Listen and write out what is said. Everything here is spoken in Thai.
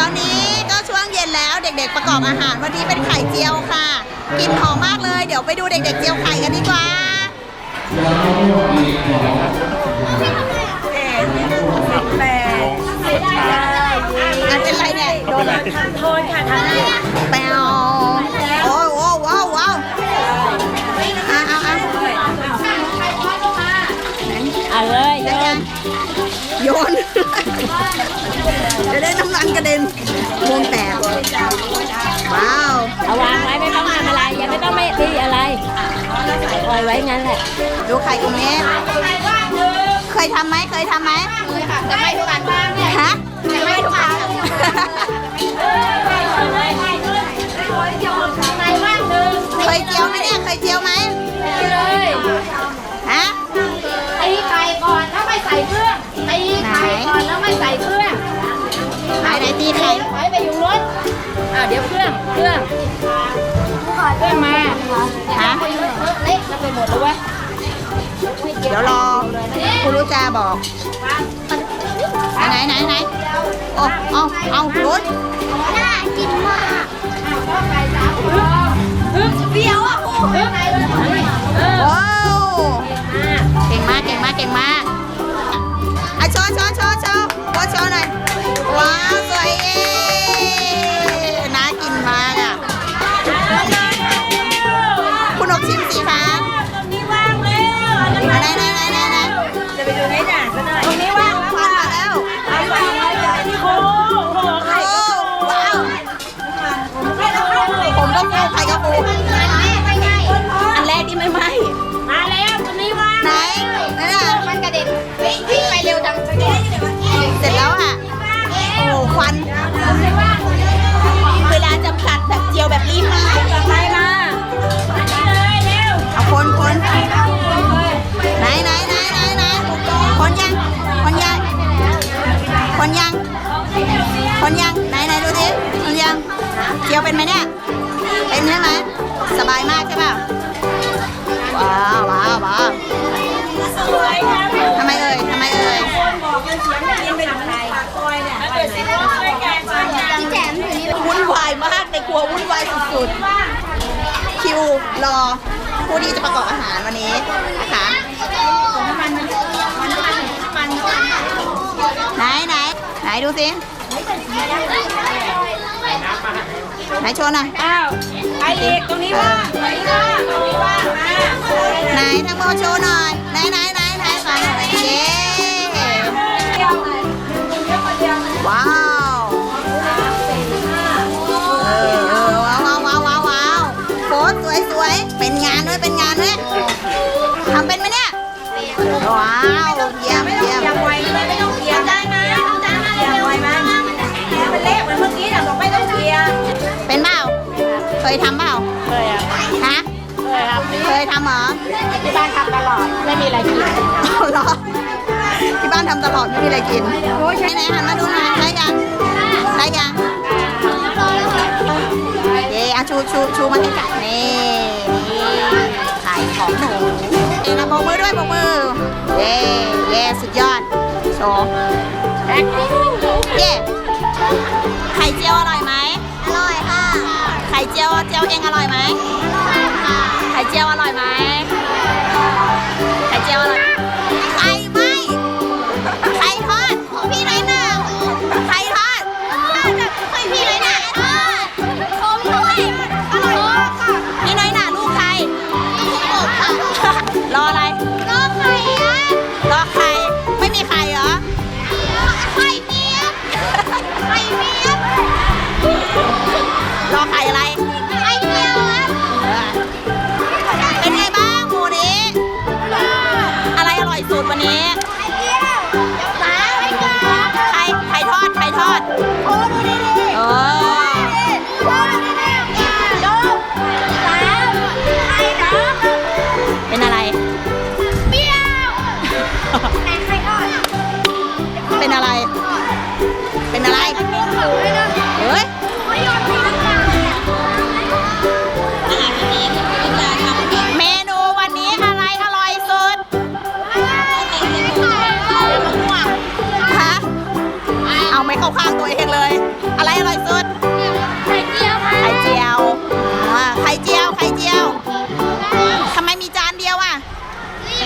ตอนนี้ก็ช่วงเย็นแล้วเด็กๆประกอบอาหาร วันนี้เป็นไข่เจียวค่ะ กินหอมมากเลย เดี๋ยวไปดูเด็กๆเจียวไข่กันดีกว่าอันเป็นไรเนี่ยโดนทำโทษค่ะทางนี้แปว กระเด็นวงแตกว้าวเอาวางไว้ไม่ต้องทำอะไรยังไม่ต้องไม่ตีอะไรปล่อยไว้งั้นแหละดูไข่ตรงนี้เคยทำไหมเคยทำไหมเคยค่ะจะไม่ทุกวันฮะจะไม่ทุกวัน อ่าเดี๋ยวเครื่องเครื่องเครื่องมาฮะเละแล้วไปหมดแล้วเว้ยเดี๋ยวรอคุณรู้จาบอกไหนไหนไหนโอ้เอาเอารุดน่ากินมากก็ไข่สามฟองฮึบเปรี้ยวอะกูฮึ คุ คนยังไหนไหนดูดิคนยังเจียวเป็นไหมเนี่ย เป็นใช่ไหมสบายมากใช่ป่ะว้าวว้าวว้าวสวยครับทำไมเอ่ยทำไมเอ่ยคนบอกกันเสียงได้ยินเป็นใครคอยเนี่ยถ้าเกิดสิบช่วยกันช่วยกันที่แจมอยู่นี่วุ่นวายมากในครัววุ่นวายสุดๆ คิวรอผู้ที่จะประกอบอาหารวันนี้นะคะไหนไหนไหนดูสิ ไหนโชว์หน่อยอ้าวไอเอกตรงนี้ว่างตรงนี้ว่างตรงนี้ว่างมาไหนทั้งโมโชว์หน่อยไหนไหนไหน ยทำเปล่า เคยอะฮะ เคยครับเคยทำเหรอ ที่บ้านทำตลอด ไม่มีอะไรกินเอาเหรอ ที่บ้านทำตลอดไม่มีอะไรกินไหนไหนหันมาดูหน่อยได้ยังได้ยังเย้อะชูชูชูมาให้กัดนี่นี่ขายของหนูเองนะโบกมือด้วยโบกมือ เย้เย้สุดยอดโชว์แท็กเย้ไข่เจียวอร่อยไหมอร่อยค่ะไข่ เจียวเจียวเองอร่อยไหมอร่อยค่ะไข่เจียว นนี้ไข่ไข่ทอดไข่ทอดโอ้ดูดิโอ้เป็นอะไร เป็นอะไร เป็นอะไรเฮ้ย ข้างตัวเองเลย อะไรอร่อยสุด